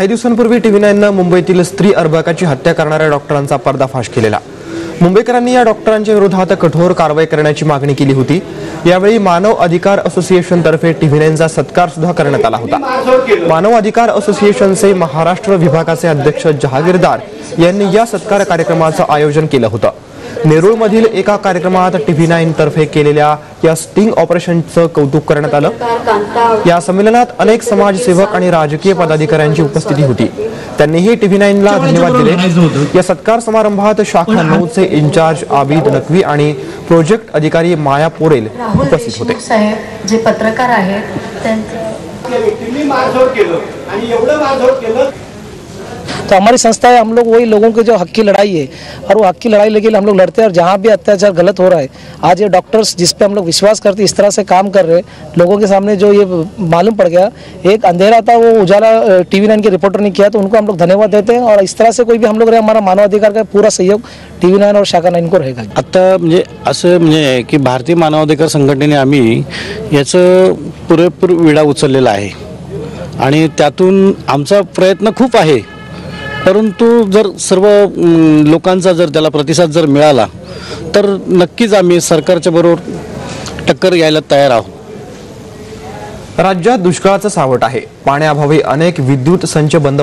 काही दिवसांपूर्वी टीव्ही नाईननं मुंबईतील स्त्री अर्भकाची हत्या करणाऱ्या डॉक्टरांचा पर्दाफाश केलेला. मुंबईकरांनी या डॉक्टरांच्या विरोधात कठोर कारवाई करण्याची मागणी केली होती. यावेळी मानव अधिकार असोसिएशनतर्फे टीव्ही नाईनचा सत्कार सुद्धा करण्यात आला होता. मानव अधिकार असोसिएशनचे महाराष्ट्र विभागाचे अध्यक्ष जहागीरदार यांनी या सत्कार कार्यक्रमाचं आयोजन केलं होतं. नेरूळमधील एका कार्यक्रमात टीव्ही नाईन तर्फे केलेल्या या स्टिंग ऑपरेशनचं कौतुक करण्यात आलं. या संमेलनात अनेक समाजसेवक आणि राजकीय पदाधिकाऱ्यांची उपस्थिती होती. त्यांनीही टीव्ही नाईनला धन्यवाद दिले. या सत्कार समारंभात शाखा नऊचे इन्चार्ज आबिद नकवी आणि प्रोजेक्ट अधिकारी माया पोरेल उपस्थित होते. जे पत्रकार आहेत त्यांचं त्या व्यक्तींनी मारझोड केलं आणि एवढं केलं तो हमारी संस्था है हम लोग वही लोगों की जो हक की लड़ाई है और वो हक की लड़ाई लेके लिए हम लोग लड़ते हैं और जहाँ भी अत्याचार गलत हो रहा है आज ये डॉक्टर्स जिस पे हम लोग विश्वास करते इस तरह से काम कर रहे हैं लोगों के सामने जो ये मालूम पड़ गया एक अंधेरा था वो उजाला टीवी नाइन के रिपोर्टर ने किया तो उनको हम लोग धन्यवाद देते हैं और इस तरह से कोई भी हम लोग रहे हमारा मानवाधिकार का पूरा सहयोग टीवी नाईन और शाखा नाइन को रहेगा। आत्ता म्हणजे असं म्हणजे की भारतीय मानवाधिकार संघटनेने आम्ही याचं पुरेपूर विडा उचललेला आहे. आणि त्यातून आमचा प्रयत्न खूप आहे. परंतु जर सर्व लोकांचा जर त्याला प्रतिसाद जर मिळाला तर नक्कीच आम्ही सरकारच्या बरोबर टक्कर घ्यायला तयार आहोत. राज्यात दुष्काळाचं सावट आहे. पाण्याअभावी अनेक विद्युत संच बंद